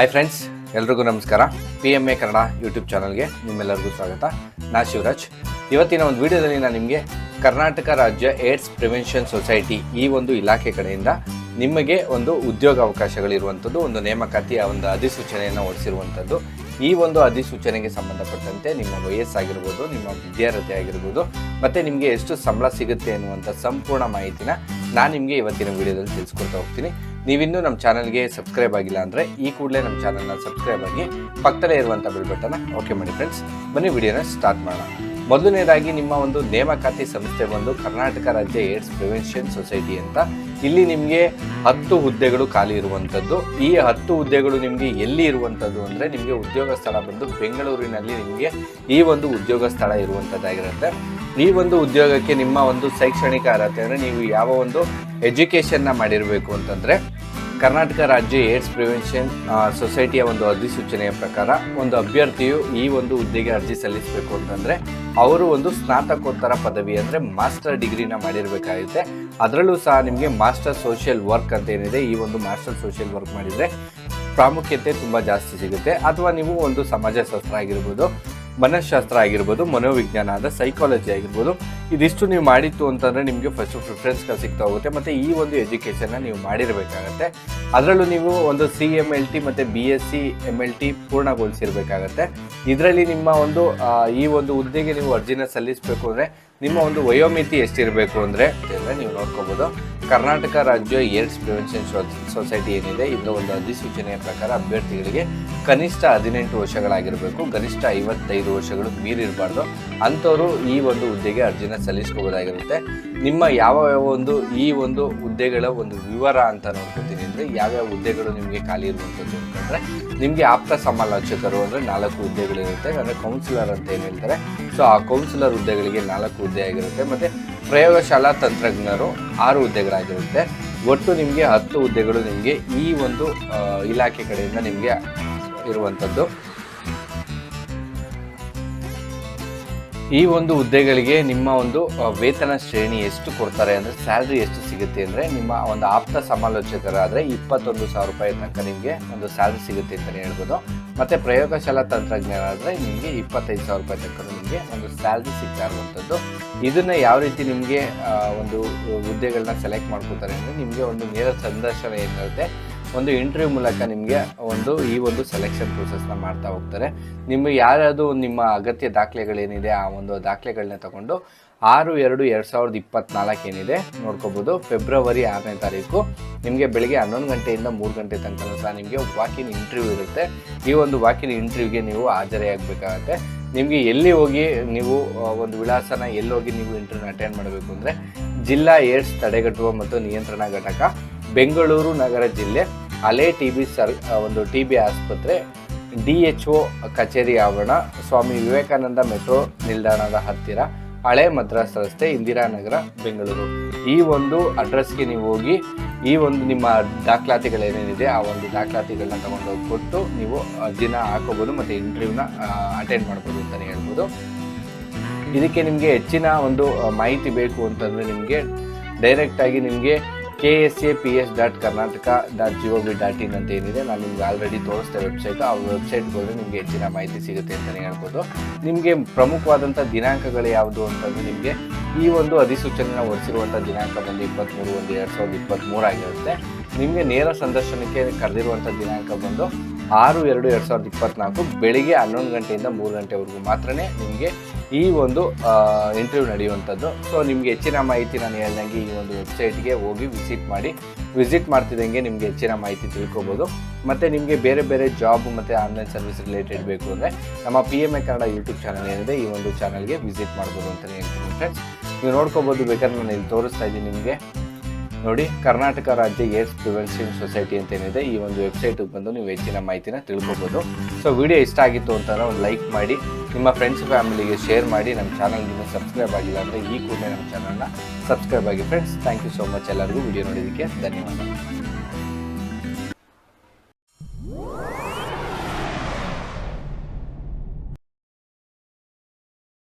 Hi friends ಎಲ್ರಿಗೂ ನಮಸ್ಕಾರ. P M A Kannada YouTube ಚಾನಲ್ಗೆ ನಿಮ್ಮೆಲ್ಲರಿಗೂ ಸ್ವಾಗತ. ನಾ ಶಿವರಾಜ್. ಇವತ್ತಿನ ಒಂದು ವಿಡಿಯೋದಲ್ಲಿ ನಾನು ನಿಮಗೆ ಕರ್ನಾಟಕ ರಾಜ್ಯ ಏಡ್ಸ್ ಪ್ರಿವೆನ್ಷನ್ ಸೊಸೈಟಿ ಈ ಒಂದು ಇಲಾಖೆ ಕಡೆಯಿಂದ ನಿಮಗೆ ಒಂದು ಉದ್ಯೋಗ ಅವಕಾಶಗಳಿರುವಂಥದ್ದು, ಒಂದು ನೇಮಕಾತಿಯ ಒಂದು ಅಧಿಸೂಚನೆಯನ್ನು ಹೊರಡಿಸಿರುವಂಥದ್ದು ಈ ಒಂದು ಅಧಿಸೂಚನೆಗೆ ಸಂಬಂಧಪಟ್ಟಂತೆ ನಿಮ್ಮ ವಯಸ್ಸಾಗಿರ್ಬೋದು, ನಿಮ್ಮ ವಿದ್ಯಾರ್ಹತೆ ಆಗಿರ್ಬೋದು ಮತ್ತು ನಿಮಗೆ ಎಷ್ಟು ಸಂಬಳ ಸಿಗುತ್ತೆ ಅನ್ನುವಂಥ ಸಂಪೂರ್ಣ ಮಾಹಿತಿನ ನಾನು ನಿಮಗೆ ಇವತ್ತಿನ ವಿಡಿಯೋದಲ್ಲಿ ತಿಳಿಸ್ಕೊಡ್ತಾ ಹೋಗ್ತೀನಿ. ನೀವಿನ್ನೂ ನಮ್ಮ ಚಾನಲ್ಗೆ ಸಬ್ಸ್ಕ್ರೈಬ್ ಆಗಿಲ್ಲ ಅಂದರೆ ಈ ಕೂಡಲೇ ನಮ್ಮ ಚಾನಲ್ನ ಸಬ್ಸ್ಕ್ರೈಬ್ ಆಗಿ ಪಕ್ಕದಲ್ಲೇ ಇರುವಂಥ ಬೆಲ್ ಬಟನ್ನ ಓಕೆ ಮಾಡಿ ಫ್ರೆಂಡ್ಸ್ ಬನ್ನಿ ವಿಡಿಯೋನ ಸ್ಟಾರ್ಟ್ ಮಾಡೋಣ. ಮೊದಲನೇದಾಗಿ ನಿಮ್ಮ ಒಂದು ನೇಮಕಾತಿ ಸಂಸ್ಥೆ ಬಂದು ಕರ್ನಾಟಕ ರಾಜ್ಯ ಏಡ್ಸ್ ಪ್ರಿವೆನ್ಷನ್ ಸೊಸೈಟಿ ಅಂತ ಇಲ್ಲಿ ನಿಮಗೆ ಹತ್ತು ಹುದ್ದೆಗಳು ಖಾಲಿ ಇರುವಂಥದ್ದು ಈ ಹತ್ತು ಹುದ್ದೆಗಳು ನಿಮಗೆ ಎಲ್ಲಿ ಇರುವಂಥದ್ದು ಅಂದರೆ ನಿಮಗೆ ಉದ್ಯೋಗ ಸ್ಥಳ ಬಂದು ಬೆಂಗಳೂರಿನಲ್ಲಿ ನಿಮಗೆ ಈ ಒಂದು ಉದ್ಯೋಗ ಸ್ಥಳ ಇರುವಂಥದ್ದಾಗಿರುತ್ತೆ ಈ ಒಂದು ಉದ್ಯೋಗಕ್ಕೆ ನಿಮ್ಮ ಒಂದು ಶೈಕ್ಷಣಿಕ ಅರ್ಹತೆ ಅಂದರೆ ನೀವು ಯಾವ ಒಂದು ಎಜುಕೇಷನ್ನ ಮಾಡಿರಬೇಕು ಅಂತಂದರೆ ಕರ್ನಾಟಕ ರಾಜ್ಯ ಏಡ್ಸ್ ಪ್ರಿವೆನ್ಷನ್ ಸೊಸೈಟಿಯ ಒಂದು ಅಧಿಸೂಚನೆಯ ಪ್ರಕಾರ ಒಂದು ಅಭ್ಯರ್ಥಿಯು ಈ ಒಂದು ಹುದ್ದೆಗೆ ಅರ್ಜಿ ಸಲ್ಲಿಸಬೇಕು ಅಂತಂದರೆ ಅವರು ಒಂದು ಸ್ನಾತಕೋತ್ತರ ಪದವಿ ಅಂದರೆ ಮಾಸ್ಟರ್ ಡಿಗ್ರಿನ ಮಾಡಿರಬೇಕಾಗುತ್ತೆ. ಅದರಲ್ಲೂ ಸಹ ನಿಮಗೆ ಮಾಸ್ಟರ್ ಸೋಷಿಯಲ್ ವರ್ಕ್ ಅಂತ ಏನಿದೆ, ಈ ಒಂದು ಮಾಸ್ಟರ್ ಸೋಷಿಯಲ್ ವರ್ಕ್ ಮಾಡಿದರೆ ಪ್ರಾಮುಖ್ಯತೆ ತುಂಬ ಜಾಸ್ತಿ ಸಿಗುತ್ತೆ. ಅಥವಾ ನೀವು ಒಂದು ಸಮಾಜಶಾಸ್ತ್ರ ಆಗಿರ್ಬೋದು ಮನಃಶಾಸ್ತ್ರ ಆಗಿರ್ಬೋದು ಮನೋವಿಜ್ಞಾನ ಆದ ಸೈಕಾಲಜಿ ಆಗಿರ್ಬೋದು, ಇದಿಷ್ಟು ನೀವು ಮಾಡಿತ್ತು ಅಂತಂದರೆ ನಿಮಗೆ ಫಸ್ಟ್ ಪ್ರಿಫರೆನ್ಸ್ಗಳು ಸಿಗ್ತಾ ಹೋಗುತ್ತೆ. ಮತ್ತು ಈ ಒಂದು ಎಜುಕೇಷನ್ನ ನೀವು ಮಾಡಿರಬೇಕಾಗತ್ತೆ. ಅದರಲ್ಲೂ ನೀವು ಒಂದು ಸಿ ಎಂ ಎಲ್ ಟಿ ಮತ್ತು B S C M L T ಪೂರ್ಣಗೊಳಿಸಿರ್ಬೇಕಾಗತ್ತೆ. ಇದರಲ್ಲಿ ನಿಮ್ಮ ಒಂದು ಈ ಒಂದು ಹುದ್ದೆಗೆ ನೀವು ಅರ್ಜಿನ ಸಲ್ಲಿಸಬೇಕು ಅಂದರೆ ನಿಮ್ಮ ಒಂದು ವಯೋಮಿತಿ ಎಷ್ಟಿರಬೇಕು ಅಂದರೆ ಅಂದರೆ ನೀವು ನೋಡ್ಕೋಬೋದು. ಕರ್ನಾಟಕ ರಾಜ್ಯ ಏಡ್ಸ್ ಪ್ರಿವೆನ್ಷನ್ ಸೊಸೈಟಿ ಏನಿದೆ ಇದರ ಒಂದು ಅಧಿಸೂಚನೆಯ ಪ್ರಕಾರ ಅಭ್ಯರ್ಥಿಗಳಿಗೆ ಕನಿಷ್ಠ ಹದಿನೆಂಟು ವರ್ಷಗಳಾಗಿರಬೇಕು. ಗರಿಷ್ಠ ಐವತ್ತೈದು ವರ್ಷಗಳು ಮೀರಿರಬಾರ್ದು. ಅಂಥವರು ಈ ಒಂದು ಹುದ್ದೆಗೆ ಅರ್ಜಿನ ಸಲ್ಲಿಸ್ಕೋಬೋದಾಗಿರುತ್ತೆ ನಿಮ್ಮ ಯಾವ ಯಾವ ಒಂದು ಈ ಒಂದು ಹುದ್ದೆಗಳ ಒಂದು ವಿವರ ಅಂತ ನೋಡ್ಕೊತೀನಿ ಅಂದರೆ ಯಾವ್ಯಾವ ಹುದ್ದೆಗಳು ನಿಮಗೆ ಖಾಲಿ ಇರುವಂಥದ್ದು ಅಂತಂದರೆ ನಿಮಗೆ ಆಪ್ತ ಸಮಾಲೋಚಕರು ಅಂದರೆ ನಾಲ್ಕು ಹುದ್ದೆಗಳಿರುತ್ತೆ, ಅಂದರೆ ಕೌನ್ಸಿಲರ್ ಅಂತ ಏನು ಹೇಳ್ತಾರೆ. ಸೊ ಆ ಕೌನ್ಸಿಲರ್ ಹುದ್ದೆಗಳಿಗೆ ನಾಲ್ಕು ಹುದ್ದೆ ಆಗಿರುತ್ತೆ. ಮತ್ತು ಪ್ರಯೋಗಶಾಲಾ ತಂತ್ರಜ್ಞರು ಆರು ಹುದ್ದೆಗಳಾಗಿರುತ್ತೆ. ಒಟ್ಟು ನಿಮಗೆ ಹತ್ತು ಹುದ್ದೆಗಳು ನಿಮಗೆ ಈ ಒಂದು ಇಲಾಖೆ ಕಡೆಯಿಂದ ನಿಮಗೆ ಇರುವಂಥದ್ದು. ಈ ಒಂದು ಹುದ್ದೆಗಳಿಗೆ ನಿಮ್ಮ ಒಂದು ವೇತನ ಶ್ರೇಣಿ ಎಷ್ಟು ಕೊಡ್ತಾರೆ ಅಂದರೆ ಸ್ಯಾಲ್ರಿ ಎಷ್ಟು ಸಿಗುತ್ತೆ ಅಂದರೆ ನಿಮ್ಮ ಒಂದು ಆಪ್ತ ಸಮಾಲೋಚಕರಾದರೆ ಇಪ್ಪತ್ತೊಂದು ಸಾವಿರ ರೂಪಾಯಿ ತನಕ ನಿಮಗೆ ಒಂದು ಸ್ಯಾಲ್ರಿ ಸಿಗುತ್ತೆ ಅಂತಲೇ ಹೇಳ್ಬೋದು. ಮತ್ತು ಪ್ರಯೋಗಶಾಲಾ ತಂತ್ರಜ್ಞಾನ ಆದರೆ ನಿಮಗೆ ಇಪ್ಪತ್ತೈದು ಸಾವಿರ ರೂಪಾಯಿ ತನಕ ನಿಮಗೆ ಒಂದು ಸ್ಯಾಲ್ರಿ ಸಿಗ್ತಾ ಇರುವಂಥದ್ದು. ಇದನ್ನು ಯಾವ ರೀತಿ ನಿಮಗೆ ಒಂದು ಹುದ್ದೆಗಳನ್ನ ಸೆಲೆಕ್ಟ್ ಮಾಡ್ಕೋತಾರೆ ಅಂದರೆ ನಿಮಗೆ ಒಂದು ನೇರ ಸಂದರ್ಶನ ಏನಿರುತ್ತೆ ಒಂದು ಇಂಟರ್ವ್ಯೂ ಮೂಲಕ ನಿಮಗೆ ಒಂದು ಈ ಒಂದು ಸೆಲೆಕ್ಷನ್ ಪ್ರೊಸೆಸ್ನ ಮಾಡ್ತಾ ಹೋಗ್ತಾರೆ. ನಿಮಗೆ ಯಾರ್ಯಾವುದು ನಿಮ್ಮ ಅಗತ್ಯ ದಾಖಲೆಗಳೇನಿದೆ, ಆ ಒಂದು ದಾಖಲೆಗಳನ್ನ ತಗೊಂಡು ಆರು ಎರಡು ಎರಡು ಸಾವಿರದ ಇಪ್ಪತ್ನಾಲ್ಕು ಏನಿದೆ ನೋಡ್ಕೋಬೋದು. ಫೆಬ್ರವರಿ ಆರನೇ ತಾರೀಕು ನಿಮಗೆ ಬೆಳಿಗ್ಗೆ ಹನ್ನೊಂದು ಗಂಟೆಯಿಂದ ಮೂರು ಗಂಟೆ ತನಕ ಸಹ ನಿಮಗೆ ವಾಕಿನ್ ಇಂಟರ್ವ್ಯೂ ಇರುತ್ತೆ. ಈ ಒಂದು ವಾಕಿನ್ ಇಂಟರ್ವ್ಯೂಗೆ ನೀವು ಹಾಜರಿಯಾಗಬೇಕಾಗತ್ತೆ ನಿಮಗೆ ಎಲ್ಲಿ ಹೋಗಿ ನೀವು ಒಂದು ವಿಳಾಸನ ಎಲ್ಲಿ ಹೋಗಿ ನೀವು ಇಂಟರ್ವ್ಯೂನ ಅಟೆಂಡ್ ಮಾಡಬೇಕು ಅಂದರೆ ಜಿಲ್ಲಾ ಏಡ್ಸ್ ತಡೆಗಟ್ಟುವ ಮತ್ತು ನಿಯಂತ್ರಣ ಘಟಕ ಬೆಂಗಳೂರು ನಗರ ಜಿಲ್ಲೆ ಹಳೆ ಟಿ ಬಿ ಸರ್ ಒಂದು ಟಿ ಬಿ ಆಸ್ಪತ್ರೆ, ಡಿ ಎಚ್ ಒ ಕಚೇರಿ ಆವರಣ, ಸ್ವಾಮಿ ವಿವೇಕಾನಂದ ಮೆಟ್ರೋ ನಿಲ್ದಾಣದ ಹತ್ತಿರ ಹಳೆ ಮದ್ರಾಸ್ ರಸ್ತೆ ಇಂದಿರಾನಗರ ಬೆಂಗಳೂರು. ಈ ಒಂದು ಅಡ್ರೆಸ್ಗೆ ನೀವು ಹೋಗಿ, ಈ ಒಂದು ನಿಮ್ಮ ದಾಖಲಾತಿಗಳೇನೇನಿದೆ, ಆ ಒಂದು ದಾಖಲಾತಿಗಳನ್ನ ತಗೊಂಡು ಕೊಟ್ಟು ನೀವು ದಿನ ಹಾಕೋಬೋದು ಮತ್ತು ಇಂಟರ್ವ್ಯೂನ ಅಟೆಂಡ್ ಮಾಡ್ಬೋದು ಅಂತಲೇ ಹೇಳ್ಬೋದು. ಇದಕ್ಕೆ ನಿಮಗೆ ಹೆಚ್ಚಿನ ಒಂದು ಮಾಹಿತಿ ಬೇಕು ಅಂತಂದರೆ ನಿಮಗೆ ಡೈರೆಕ್ಟಾಗಿ ನಿಮಗೆ K S A P S dot Karnataka dot G O V dot in ಅಂತ ಏನಿದೆ, ನಾನು ನಿಮ್ಗೆ ಆಲ್ರೆಡಿ ತೋರಿಸ್ತೆ ವೆಬ್ಸೈಟ್ ಆ ವೆಬ್ಸೈಟ್ಗೆ ಹೋದರೆ ನಿಮಗೆ ಹೆಚ್ಚಿನ ಮಾಹಿತಿ ಸಿಗುತ್ತೆ ಅಂತಲೇ ಹೇಳ್ಬೋದು. ನಿಮಗೆ ಪ್ರಮುಖವಾದಂಥ ದಿನಾಂಕಗಳು ಯಾವುದು ಅಂತಂದರೆ ನಿಮಗೆ ಈ ಒಂದು ಅಧಿಸೂಚನೆಯನ್ನು ಹೊರಿಸಿರುವಂಥ ದಿನಾಂಕ ಬಂದು ಇಪ್ಪತ್ತ್ಮೂರು ಒಂದು ಎರಡು ಸಾವಿರದ ಇಪ್ಪತ್ತ್ಮೂರು ಆಗಿರುತ್ತೆ. ನಿಮಗೆ ನೇರ ಸಂದರ್ಶನಕ್ಕೆ ಕರೆದಿರುವಂಥ ದಿನಾಂಕ ಬಂದು ಆರು, ಎರಡು ಎರಡು ಸಾವಿರದ ಇಪ್ಪತ್ತ್ನಾಲ್ಕು ಬೆಳಿಗ್ಗೆ ಹನ್ನೊಂದು ಗಂಟೆಯಿಂದ ಮೂರು ಗಂಟೆವರೆಗೂ ಮಾತ್ರ ನಿಮಗೆ ಈ ಒಂದು ಇಂಟರ್ವ್ಯೂ ನಡೆಯುವಂಥದ್ದು. ಸೊ ನಿಮಗೆ ಹೆಚ್ಚಿನ ಮಾಹಿತಿ ನಾನು ಹೇಳ್ದಂಗೆ ಈ ಒಂದು ವೆಬ್ಸೈಟ್ಗೆ ಹೋಗಿ ವಿಸಿಟ್ ಮಾಡಿ ವಿಸಿಟ್ ಮಾಡ್ತಿದ್ದಂಗೆ ನಿಮಗೆ ಹೆಚ್ಚಿನ ಮಾಹಿತಿ ತಿಳ್ಕೊಬೋದು. ಮತ್ತು ನಿಮಗೆ ಬೇರೆ ಬೇರೆ ಜಾಬ್ ಮತ್ತು ಆನ್ಲೈನ್ ಸರ್ವಿಸ್ ರಿಲೇಟೆಡ್ ಬೇಕು ಅಂದರೆ ನಮ್ಮ P M A Kannada YouTube channel ಏನಿದೆ, ಈ ಒಂದು ಚಾನಲ್ಗೆ ವಿಸಿಟ್ ಮಾಡ್ಬೋದು ಅಂತಲೇ ಹೇಳ್ತೀನಿ ಫ್ರೆಂಡ್ಸ್ ನೀವು ನೋಡ್ಕೋಬೋದು, ಬೇಕಾದ್ರೆ ನಾನು ಇಲ್ಲಿ ತೋರಿಸ್ತಾ ಇದ್ದೀನಿ ನಿಮಗೆ. ನೋಡಿ, ಕರ್ನಾಟಕ ರಾಜ್ಯ ಏಡ್ಸ್ ಪ್ರಿವೆನ್ಷನ್ ಸೊಸೈಟಿ ಅಂತ ಏನಿದೆ ಈ ಒಂದು ವೆಬ್ಸೈಟಿಗೆ ಬಂದು ನೀವು ಹೆಚ್ಚಿನ ಮಾಹಿತಿನ ತಿಳ್ಕೊಬೋದು. ಸೊ, ವಿಡಿಯೋ ಇಷ್ಟ ಆಗಿತ್ತು ಅಂತ ಒಂದು ಲೈಕ್ ಮಾಡಿ, ನಿಮ್ಮ ಫ್ರೆಂಡ್ಸ್ ಫ್ಯಾಮಿಲಿಗೆ ಶೇರ್ ಮಾಡಿ, ನಮ್ಮ ಚಾನಲ್ಗೆ ಇನ್ನೂ ಸಬ್ಸ್ಕ್ರೈಬ್ ಆಗಿಲ್ಲ ಅಂದರೆ ಈ ಕೂಡಲೇ ನಮ್ಮ ಚಾನಲ್ನ ಸಬ್ಸ್ಕ್ರೈಬ್ ಆಗಿ, friends, thank you so much ಎಲ್ಲರಿಗೂ ವಿಡಿಯೋ ನೋಡಿದ್ದಕ್ಕೆ ಧನ್ಯವಾದ.